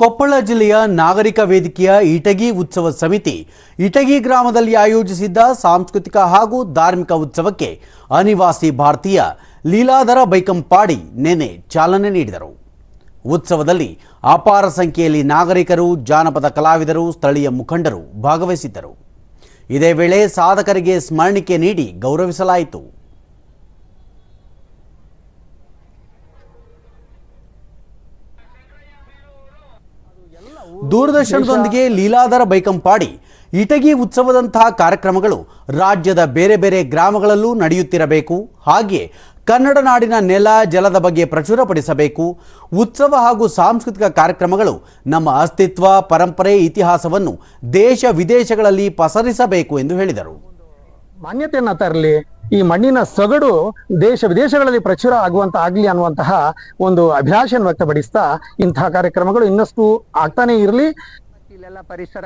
ಕೊಪ್ಪಳ ಜಿಲ್ಲೆಯ ನಾಗರಿಕ ವೇದಿಕೆಯ ಇಟಗಿ ಉತ್ಸವ ಸಮಿತಿ, ಇಟಗಿ ಗ್ರಾಮದಲ್ಲಿ ಆಯೋಜಿಸಿದ್ದ ಸಾಂಸ್ಕೃತಿಕ ಹಾಗೂ ಧಾರ್ಮಿಕ ಉತ್ಸವಕ್ಕೆ ಅನಿವಾಸಿ ಭಾರತೀಯ ಲೀಲಾಧರ ಬೈಕಂಪಾಡಿ ನೆನೆ ಚಾಲನೆ ನೀಡಿದರು. ಉತ್ಸವದಲ್ಲಿ ಅಪಾರ ಸಂಖ್ಯೆಯಲ್ಲಿ ನಾಗರಿಕರು, ಜಾನಪದ ಕಲಾವಿದರು, ಸ್ಥಳೀಯ ಮುಖಂಡರು ಭಾಗವಹಿಸಿದ್ದರು. ಇದೇ ವೇಳೆ ಸಾಧಕರಿಗೆ ಸ್ಮರಣಿಕೆ ನೀಡಿ ಗೌರವಿಸಲಾಯಿತು. ದೂರದರ್ಶನದೊಂದಿಗೆ ಲೀಲಾಧರ ಬೈಕಂಪಾಡಿ ಇಟಗಿ ಉತ್ಸವದಂತಹ ಕಾರ್ಯಕ್ರಮಗಳು ರಾಜ್ಯದ ಬೇರೆ ಬೇರೆ ಗ್ರಾಮಗಳಲ್ಲೂ ನಡೆಯುತ್ತಿರಬೇಕು. ಹಾಗೆಯೇ ಕನ್ನಡ ನಾಡಿನ ನೆಲ, ಜಲದ ಬಗ್ಗೆ ಪ್ರಚುರಪಡಿಸಬೇಕು. ಉತ್ಸವ ಹಾಗೂ ಸಾಂಸ್ಕೃತಿಕ ಕಾರ್ಯಕ್ರಮಗಳು ನಮ್ಮ ಅಸ್ತಿತ್ವ, ಪರಂಪರೆ, ಇತಿಹಾಸವನ್ನು ದೇಶ ವಿದೇಶಗಳಲ್ಲಿ ಪಸರಿಸಬೇಕು ಎಂದು ಹೇಳಿದರು. ಮಾನ್ಯತೆಯನ್ನು ತರಲಿ. ಈ ಮಣ್ಣಿನ ಸೊಗಡು ದೇಶ ವಿದೇಶಗಳಲ್ಲಿ ಪ್ರಚುರ ಆಗುವಂತ ಆಗ್ಲಿ ಅನ್ನುವಂತಹ ಒಂದು ಅಭಿಲಾಷೆಯನ್ನು ವ್ಯಕ್ತಪಡಿಸ್ತಾ ಇಂತಹ ಕಾರ್ಯಕ್ರಮಗಳು ಇನ್ನಷ್ಟು ಆಗ್ತಾನೆ ಇರಲಿ. ಇಲ್ಲೆಲ್ಲ ಪರಿಸರ